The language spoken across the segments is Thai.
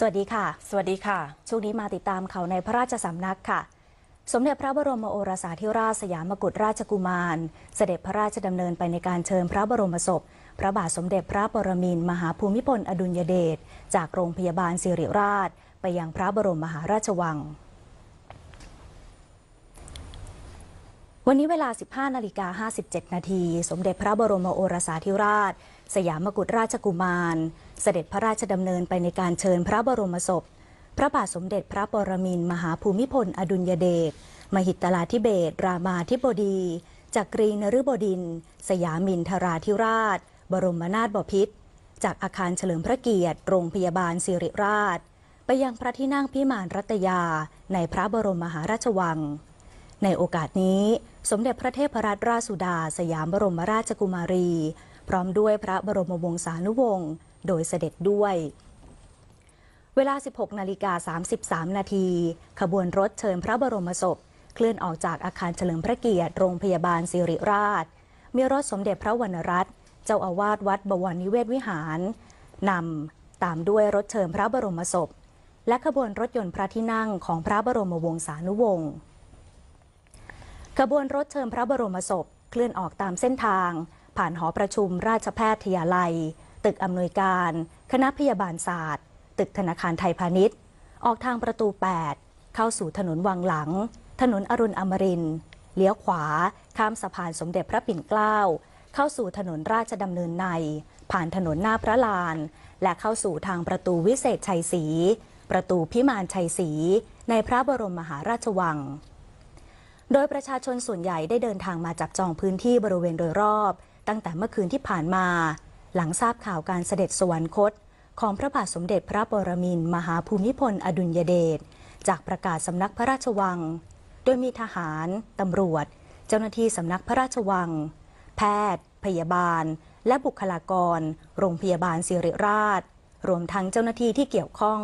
สวัสดีค่ะ สวัสดีค่ะ ช่วงนี้มาติดตามข่าวในพระราชสำนักค่ะ สมเด็จพระบรมโอรสาธิราชสยามกุฎราชกุมาร เสด็จพระราชดำเนินไปในการเชิญพระบรมศพ พระบาทสมเด็จพระปรมินทรมหาภูมิพลอดุลยเดชจากโรงพยาบาลสิริราช ไปยังพระบรมมหาราชวัง วันนี้เวลา 15 นาฬิกา 57 นาที สมเด็จพระบรมโอรสาธิราช สยามกุฎราชกุมาร เสด็จพระราชดำเนินไปในการเชิญพระบรมศพ พระบาทสมเด็จพระปรมินมหาภูมิพล อดุลยเดช มหิตลาธิเบศรามาธิบดีจักรีนฤบดิน สยามินทราธิราช บรมนาถบพิตร จากอาคารเฉลิมพระเกียรติ โรงพยาบาลสิริราช ไปยังพระที่นั่งพิมานรัตยา ในพระบรมมหาราชวัง ในโอกาสนี้ สมเด็จพระเทพรัตนราชสุดา สยามบรมราชกุมารี พร้อมด้วยพระบรมวงศานุวงศ์โดยเสด็จด้วย เวลา 16 นาฬิกา 33 นาที ขบวนรถเชิญพระบรมศพ เคลื่อนออกจากอาคารเฉลิมพระเกียรติ โรงพยาบาลสิริราช มีรถสมเด็จพระวรรณรัตน์เจ้าอาวาสวัดบวรนิเวศวิหารนำตามด้วยรถเชิญพระบรมศพ และขบวนรถยนต์พระที่นั่งของพระบรมวงศานุวงศ์ ขบวนรถเชิญพระบรมศพเคลื่อนออกตามเส้นทาง ผ่านหอประชุมราชแพทยาลัย ตึกอำนวยการ คณะพยาบาลศาสตร์ ตึกธนาคารไทยพาณิชย์ ออกทางประตู 8 เข้าสู่ถนนวังหลัง ถนนอรุณอมรินทร์เลี้ยวขวา ข้ามสะพานสมเด็จพระปิ่นเกล้า เข้าสู่ถนนราชดำเนินใน ผ่านถนนหน้าพระลาน และเข้าสู่ทางประตูวิเศษชัยศรีประตูพิมานชัยศรีในพระบรมมหาราชวัง โดยประชาชนส่วนใหญ่ได้เดินทางมาจับจองพื้นที่บริเวณโดยรอบ ตั้งแต่เมื่อคืนที่ผ่านมา หลังทราบข่าวการเสด็จสวรรคต ของพระบาทสมเด็จพระปรมินมหาภูมิพลอดุลยเดชจากประกาศสำนักพระราชวัง โดยมีทหาร ตำรวจ เจ้าหน้าที่สำนักพระราชวัง แพทย์ พยาบาล และบุคลากร โรงพยาบาลสิริราช รวมทั้งเจ้าหน้าที่ที่เกี่ยวข้อง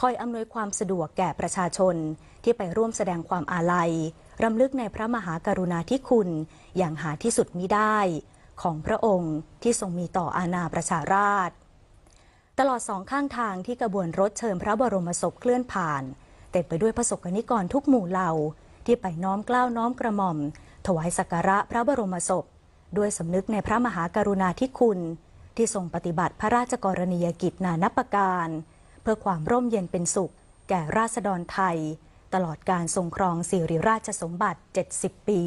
คอยอำนวยความสะดวกแก่ประชาชนที่ไปร่วมแสดงความอาลัย รำลึกในพระมหากรุณาธิคุณ อย่างหาที่สุดมิได้ ของพระองค์ที่ทรงมีต่ออาณาประชาราษฎร์ตลอดสองข้างทางที่กระบวนรถเชิญพระบรมศพเคลื่อนผ่าน เต็มไปด้วยประสบกนิกรทุกหมู่เหล่า ที่ไปน้อมกล้าวน้อมกระหม่อม ถวายสักการะพระบรมศพ ด้วยสำนึกในพระมหากรุณาธิคุณ ที่ทรงปฏิบัติพระราชกรณียกิจนานับประการ เพื่อความร่มเย็นเป็นสุข แก่ราษฎรไทย ตลอดการทรงครองสิริราชสมบัติ 70 ปี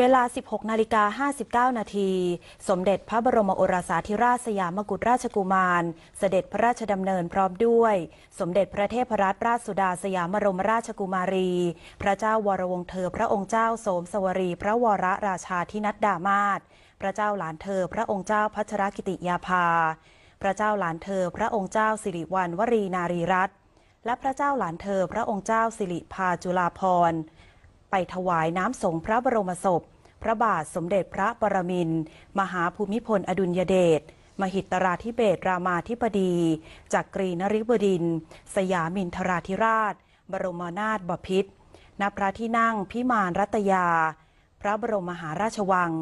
เวลา 16 นาฬิกา 59 นาที สมเด็จพระบรมโอรสาธิราชสยามกุฎราชกุมาร เสด็จพระราชดำเนินพร้อมด้วย สมเด็จพระเทพรัตนราชสุดาสยามบรมราชกุมารี พระเจ้าวรวงเธอพระองค์เจ้าโสมสวรี พระวรราชาธินัดดามาศพระเจ้าหลานเธอพระองค์เจ้าพัชรกิติยาภา พระเจ้าหลานเธอพระองค์เจ้าสิริวัณวรีนารีรัตน์และพระเจ้าหลานเธอพระองค์เจ้าสิริพาจุลาภรณ์ ไปถวายน้ำสงพระบรมศพ พระบาทสมเด็จพระปรมินมหาภูมิพลอดุลยเดชมหิตราธิเบศรามาธิบดีจักรีนริบดิน สยามินทราธิราช บรมนาถบพิตรณพระที่นั่งพิมานรัตยา พระบรมมหาราชวัง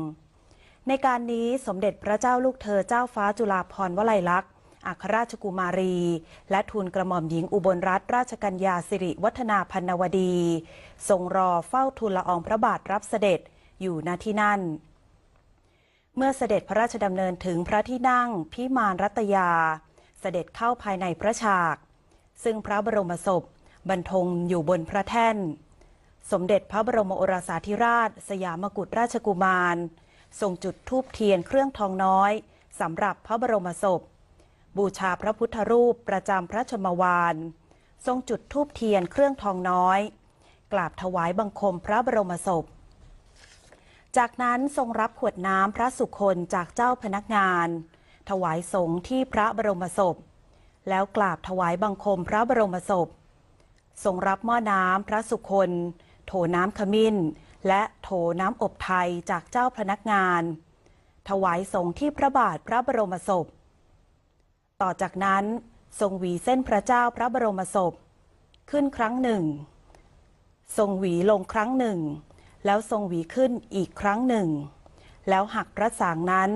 ในการนี้สมเด็จพระเจ้าลูกเธอเจ้าฟ้าจุฬาภรณ์วลัยลักษณ์ อัครราชกุมารี และทูลกระหม่อมหญิงอุบลรัตนราชกัญญาสิริวัฒนาพันวดี ทรงรอเฝ้าทูลละอองพระบาทรับเสด็จอยู่ณที่นั่น เมื่อเสด็จพระราชดำเนินถึงพระที่นั่งพิมานรัตยา เสด็จเข้าภายในพระฉาก ซึ่งพระบรมศพบรรทงอยู่บนพระแท่น สมเด็จพระบรมโอรสาธิราช สยามกุฎราชกุมารทรงจุดธูปเทียนเครื่องทองน้อยสำหรับพระบรมศพ บูชาพระพุทธรูปประจำพระชมวาน ทรงจุดธูปเทียนเครื่องทองน้อย กราบถวายบังคมพระบรมศพ จากนั้นทรงรับขวดน้ำพระสุคนจากเจ้าพนักงาน ถวายสงฆ์ที่พระบรมศพ แล้วกราบถวายบังคมพระบรมศพ ทรงรับหม้อน้ำพระสุคนโถน้ำขมิ้น และโถน้ำอบไทยจากเจ้าพนักงาน ถวายสงฆ์ที่พระบาทพระบรมศพ ต่อจากนั้นทรงหวีเส้นพระเจ้าพระบรมศพ ขึ้นครั้งหนึ่ง ทรงหวีลงครั้งหนึ่ง แล้วทรงหวีขึ้นอีกครั้งหนึ่ง แล้วหักพระสางนั้น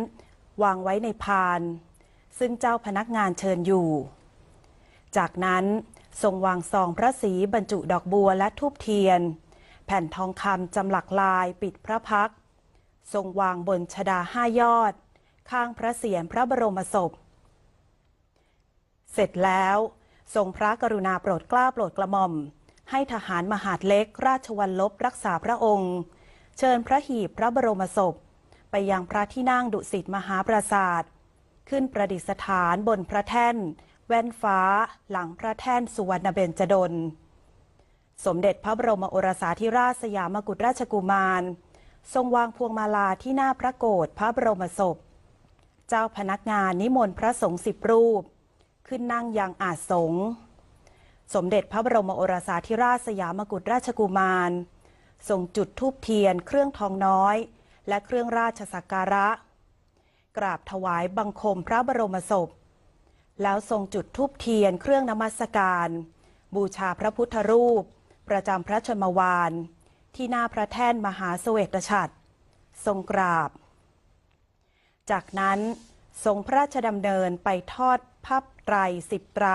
วางไว้ในพาน ซึ่งเจ้าพนักงานเชิญอยู่ จากนั้นทรงวางซองพระศรีบรรจุดอกบัวและทูบเทียน แผ่นทองคำจำหลักลายปิดพระพัก ทรงวางบนชดาห้ายอด ข้างพระเศียรพระบรมศพ เสร็จแล้วทรงพระกรุณาโปรดเกล้าโปรดกระหม่อม ให้ทหารมหาดเล็ก ราชวัลลบรักษาพระองค์ เชิญพระหีบพระบรมศพ ไปยังพระที่นั่งดุสิตมหาปราสาท ขึ้นประดิษฐานบนพระแท่น แว่นฟ้า หลังพระแท่นสุวรรณเบญจดล สมเด็จพระบรมโอรสาธิราชสยามกุฎราชกุมาร ทรงวางพวงมาลาที่หน้าพระโกรธพระบรมศพ เจ้าพนักงานนิมนต์พระสงฆ์สิบรูป ขึ้นนั่งยังอาสง สมเด็จพระบรมโอรสาธิราชสยามกุฎราชกุมารทรงจุดธูปเทียน เครื่องทองน้อย และเครื่องราชสักการะ กราบถวายบังคมพระบรมศพ แล้วทรงจุดธูปเทียน เครื่องนมัสการ บูชาพระพุทธรูป ประจำพระชนมวาน ที่หน้าพระแท่นมหาเสวตฉัตรทรงกราบ จากนั้นทรงพระราชดำเนินไปทอดพับ ไตรสิบไตร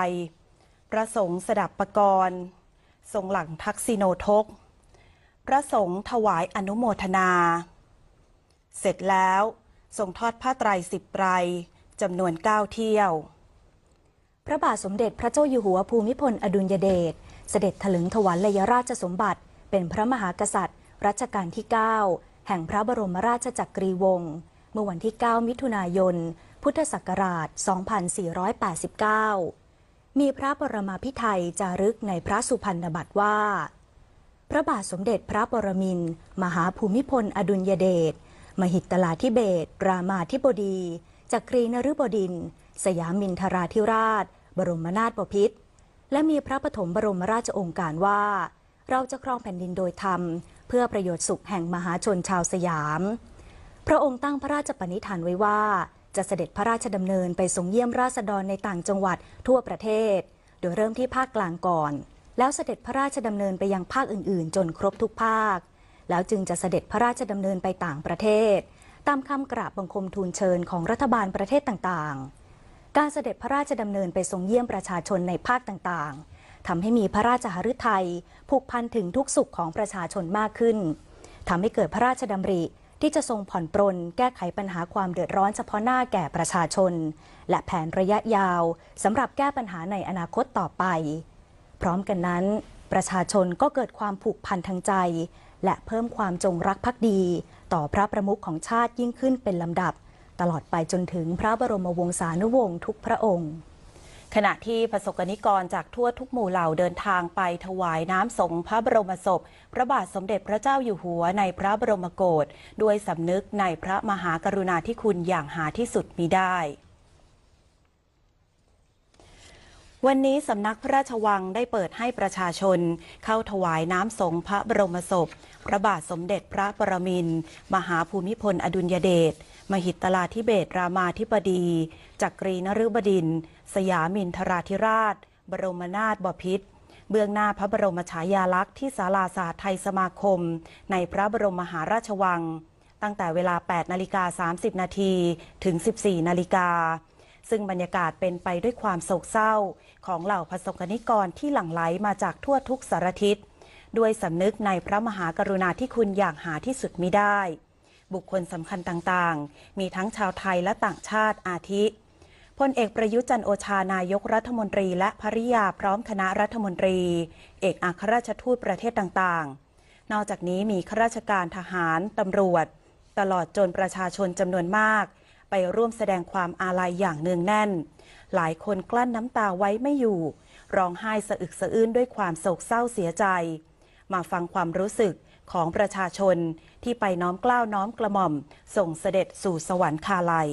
พระสงฆ์สดับประกรณ์ทรงหลังทักษิโนทก พระสงฆ์ถวายอนุโมทนา เสร็จแล้วทรงทอดผ้าไตรสิบไตรจำนวนเก้าเที่ยว พระบาทสมเด็จพระเจ้าอยู่หัวภูมิพลอดุลยเดชเสด็จถลึงถวัลยราชสมบัติ เป็นพระมหากษัตริย์ รัชกาลที่ 9 แห่งพระบรมราชจักรีวงศ์เมื่อวันที่ 9 มิถุนายน พุทธศักราช 2489 มีพระปรมาภิไธยจารึกในพระสุพรรณบัตรว่า พระบาทสมเด็จพระปรมินทรมหาภูมิพลอดุลยเดช มหิตลาธิเบศรามาธิบดี จักรีนฤบดิน สยามินทราธิราช บรมนาถบพิตร และมีพระปฐมบรมราชองค์การว่า เราจะครองแผ่นดินโดยธรรม เพื่อประโยชน์สุขแห่งมหาชนชาวสยาม พระองค์ตั้งพระราชปณิธานไว้ว่า จะเสด็จพระราชดำเนินไปทรงเยี่ยมราษฎรในต่างจังหวัดทั่วประเทศ โดยเริ่มที่ภาคกลางก่อน แล้วเสด็จพระราชดำเนินไปยังภาคอื่น ๆ จนครบทุกภาค แล้วจึงจะเสด็จพระราชดำเนินไปต่างประเทศ ตามคำกราบบังคมทูลเชิญของรัฐบาลประเทศต่างๆ การเสด็จพระราชดำเนินไปทรงเยี่ยมประชาชนในภาคต่างๆทำให้มีพระราชหฤทัยผูกพันถึงทุกสุขของประชาชนมากขึ้นทำให้เกิดพระราชดำริ ที่จะทรงผ่อนปรนแก้ไขปัญหาความเดือดร้อนเฉพาะหน้าแก่ประชาชน และแผนระยะยาวสำหรับแก้ปัญหาในอนาคตต่อไป พร้อมกันนั้น ประชาชนก็เกิดความผูกพันทางใจ และเพิ่มความจงรักภักดี ต่อพระประมุขของชาติยิ่งขึ้นเป็นลำดับ ตลอดไปจนถึงพระบรมวงศานุวงศ์ทุกพระองค์ ขณะที่ประสบกนิกรจากทั่วทุกหมู่เหล่าเดินทางไปถวายน้ำสงฆ์พระบรมศพ พระบาทสมเด็จพระเจ้าอยู่หัวในพระบรมโกศด้วยสำนึกในพระมหากรุณาธิคุณอย่างหาที่สุดมิได้วันนี้สำนักพระราชวังได้เปิดให้ประชาชน เข้าถวายน้ำสงฆ์พระบรมศพ พระบาทสมเด็จพระปรมินทรมหาภูมิพลอดุลยเดช มหิตลาธิเบศรามาธิบดี จักรีนฤบดิน สยามินทราธิราช บรมนาถบพิตรเบื้องหน้าพระบรมฉายาลักษณ์ที่ศาลาสาไทยสมาคม ในพระบรมมหาราชวัง ตั้งแต่เวลา 8 นาฬิกา 30 นาทีถึง 14 นาฬิกา ซึ่งบรรยากาศเป็นไปด้วยความโศกเศร้า ของเหล่าประสบกนิกรที่หลั่งไหลมาจากทั่วทุกสารทิศ ด้วยสำนึกในพระมหากรุณาธิคุณอย่างหาที่สุดมิได้ บุคคลสำคัญต่างๆ มีทั้งชาวไทยและต่างชาติอาทิพลเอกประยุจันโอชานายกรัฐมนตรีและภริยาพร้อมคณะรัฐมนตรี เอกอัครราชทูตประเทศต่างๆ นอกจากนี้มีข้าราชการทหาร ตำรวจ ตลอดจนประชาชนจำนวนมาก ไปร่วมแสดงความอาลัยอย่างเนืองแน่น หลายคนกลั้นน้ำตาไว้ไม่อยู่ ร้องไห้สะอึกสะอื้นด้วยความโศกเศร้าเสียใจ มาฟังความรู้สึก ของประชาชนที่ไปน้อมเกล้าวน้อมกระหม่อม ส่งเสด็จสู่สวรรคาลัย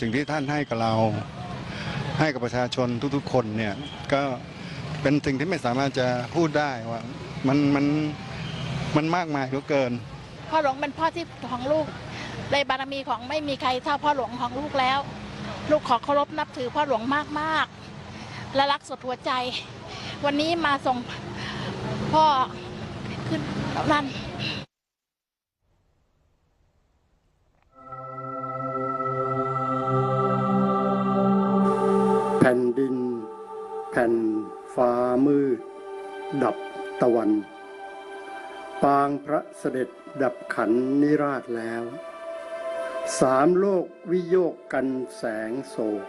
สิ่งที่ท่านให้กับเรา ให้กับประชาชนทุกๆ คนเนี่ยก็เป็นสิ่งที่ไม่สามารถจะพูดได้ว่ามันมันมันมากมายเหลือเกิน พ่อหลวงเป็นพ่อที่ของลูกในบารมีของไม่มีใครเท่าพ่อหลวงของลูกแล้ว ลูกขอเคารพนับถือพ่อหลวงมากๆ และรักสุดหัวใจ วันนี้มาส่งพ่อขึ้นนั่นแผ่นดิน แผ่นฟ้ามืด ดับตะวัน ปางพระเสด็จดับขันนิราชแล้ว สามโลกวิโยกกันแสงโศก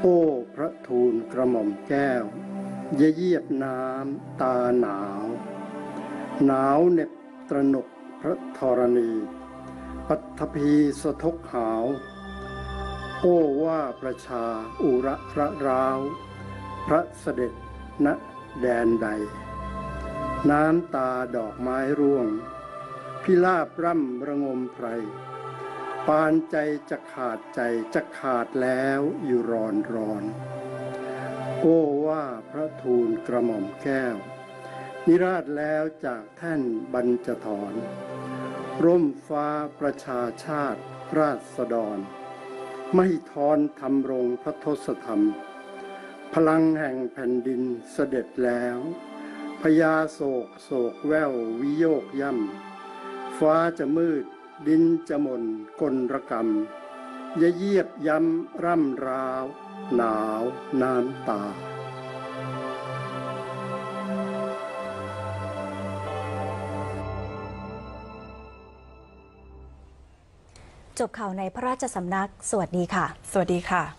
โอ้พระทูลกระหม่อมแก้ว เยเยียบน้ำตาหนาว หนาวเน็บตระหนกพระธรณี ปัทภีสะทกหาว โอ้ว่าประชาอุระระราว พระเสด็จณแดนใด น้ำตาดอกไม้ร่วง พิลาบร่ำระงมไพร ปานใจจะขาดใจจะขาดแล้วอยู่รอนรอน โอ้ว่าพระทูลกระหม่อมแก้ว นิราชแล้วจากแท่นบรรจถรร่มฟ้าประชาชาติราษฎร ไม่ทอนทำรงพระทศธรรม พลังแห่งแผ่นดินเสด็จแล้วพญาโศกโศกแวววิโยกย่ำฟ้าจะมืดดินจะหม่นกลระกรรม ยะเยียบย้ำร่ำราว หนาวน้ำตา จบข่าวในพระราชสำนัก สวัสดีค่ะ สวัสดีค่ะ